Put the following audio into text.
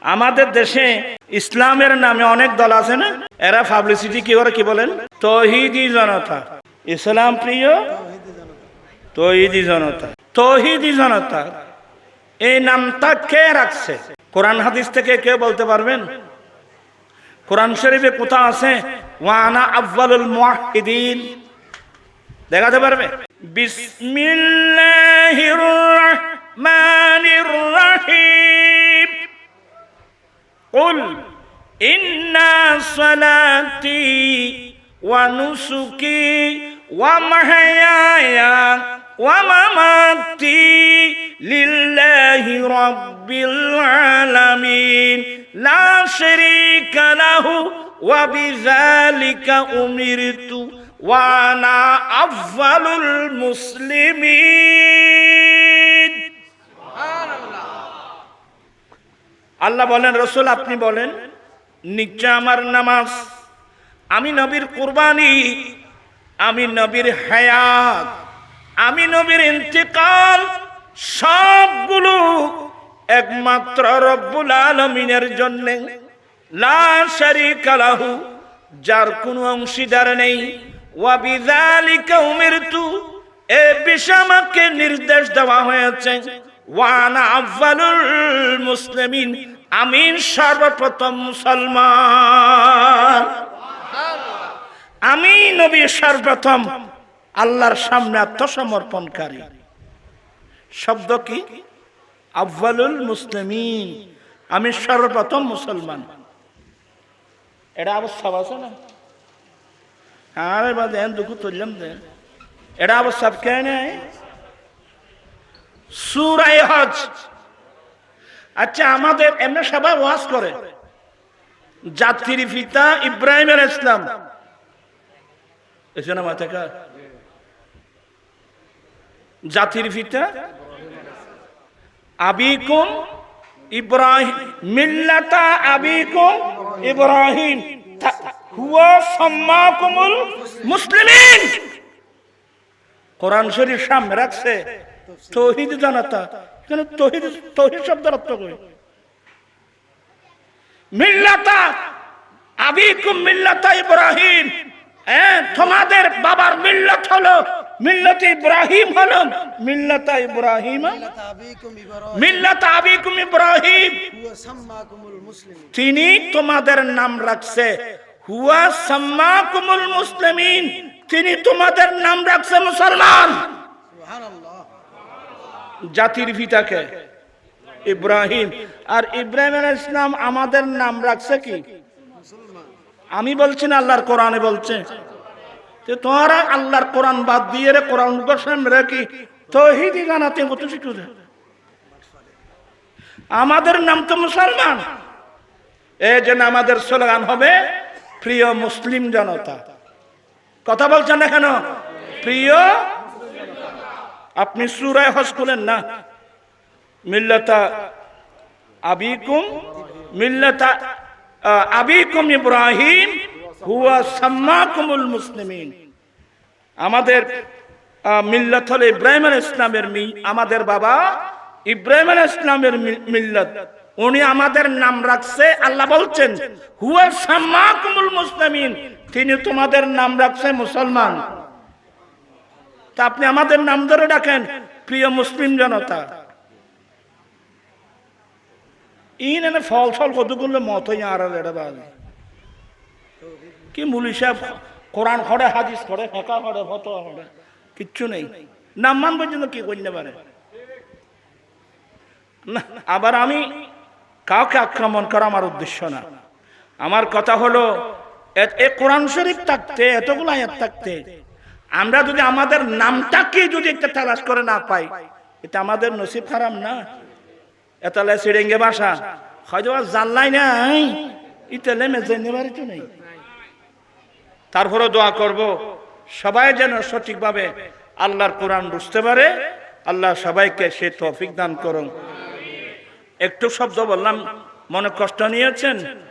আমাদের দেশে ইসলামের নামে অনেক দল আছে না? এরা পাবলিসিটি কি করে কি বলেন? তহিদি জনতা। ইসলাম প্রিয়? তহিদি জনতা। তহিদি জনতা। এই নামটা কে রাখছে? কোরআন হাদিস থেকে কেউ বলতে পারবেন? কোরআন শরীফে কোথাও আছে? ওয়ানা আফজালুল মুওয়াহিদিন দেখাতে পারবে? বিসমিল্লাহির قل إن صلاتي ونسكي ومحياي ومماتي لله رب العالمين لا شريك له وبذلك أمرت وأنا أفضل المسلمين আল্লাহ বলেন, রসুল, আপনি বলেন নিশ্চয় আমার নামাজ, আমি নবীর কুরবানি, আমি নবীর হায়াত, আমি নবীর ইন্তেকাল, সবগুলো একমাত্র রব্বুল আলমিনের জন্য, লা শারীকা লাহু, যার কোনো অংশীদার নেই। ওয়াবিযালিকা উমিরতু, এ বিষয়ে আমাকে নির্দেশ দেওয়া হয়েছে ওয়ানা আফজালুল মুসলিমিন আমি সর্বপ্রথম মুসলমান। আমি নবী সর্বপ্রথম আল্লাহর সামনে আত্মসমর্পণকারী। শব্দ কি? আফজালুল মুসলিমিন আমি সর্বপ্রথম মুসলমান। এটা অবস্থা আছে না? আরে বা দেন দুঃখ তুললাম এটা অবস্থা কে সুরাই হজ। আচ্ছা আমাদের এমনি সবাই ওয়াজ করে। জাতির পিতা ইব্রাহিম আল ইসলাম এসে না মাথাকা জাতির পিতা আবিকুম ইব্রাহিম, মিল্লাতা আবিকুম ইব্রাহিম। হুয়া সাম্মাকুমুল মুসলিমিন। কোরআন শরীফ সামনে রাখছে। তহিদ জানাতা। এখানে তহিদ তহিদ শব্দ রপ্ত করে। মিল্লাতা, আবিকুম মিল্লাতা ইব্রাহিম। তোমাদের বাবার মিল্লত হলো, মিল্লত ইব্রাহিম হলো, মিল্লত ইব্রাহিম। মিল্লত আবিকুম ইব্রাহিম। তিনি তোমাদের নাম রাখছে। হুয়া সাম্মাকুমুল মুসলিমিন। তিনি তোমাদের নাম রাখছে মুসলমান। সুবহানাল্লাহ। জাতির পিতাকে। ইব্রাহিম। আর ইব্রাহিম ইসলাম আমাদের নাম রাখছে কি? আমি বলছি না, আল্লাহর কোরআনে বলছে। তোরা আল্লাহর কোরআন বাদ দিয়ে রে, কোরআন কি? তহিদি গানাতে মতো শিখু আমাদের নাম তো মুসলমান। এই জন্য আমাদের স্লোগান হবে, প্রিয় মুসলিম জনতা। কথা বলছেন না কেন? প্রিয় আপনি সুরায় হজ খুলেন না। মিল্লাতা আবিকুম মিল্লাতা আবিকুম ইব্রাহিম, হুয়া সাম্মাকুমুল মুসলিমিন। আমাদের মিল্লাত হলো ইব্রাহিম আল ইসলামের আমাদের বাবা ইব্রাহিম আল ইসলামের মিল্লাত। উনি আমাদের নাম রাখছে, আল্লাহ বলছেন, হুয়া সাম্মাকুমুল মুসলিমিন। তিনি তোমাদের নাম রাখছে মুসলমান। তা আপনি আমাদের নাম ধরে ডাকেন, প্রিয় মুসলিম জনতা। ইন এনে ফল ফল কতগুলো মত হই আর এটা বাজে। কি মুলি সাহেব কোরআন খড়ে হাদিস খড়ে ফেঁকা খড়ে ফতোয়া খড়ে কিচ্ছু নেই। নাম মান পর্যন্ত কি করতে পারে? না, আবার আমি কাউকে আক্রমণ করা আমার উদ্দেশ্য না। আমার কথা হলো এ কোরআন শরীফ থাকতে, এতগুলো আয়াত থাকতে আমরা যদি আমাদের নামটাকে যদি একটা তালাশ করে না পাই, এটা আমাদের নসিব খারাপ না? এতালে সিরেঙ্গে বাসা। হয়তো জানলাই নাই, ইতালে মেজে নেবারই তো নেই। তারপরে দোয়া করব, সবাই যেন সঠিকভাবে আল্লাহর কোরআন বুঝতে পারে। আল্লাহ সবাইকে সে তৌফিক দান করুন। একটু শব্দ বললাম, মনে কষ্ট নিয়েছেন?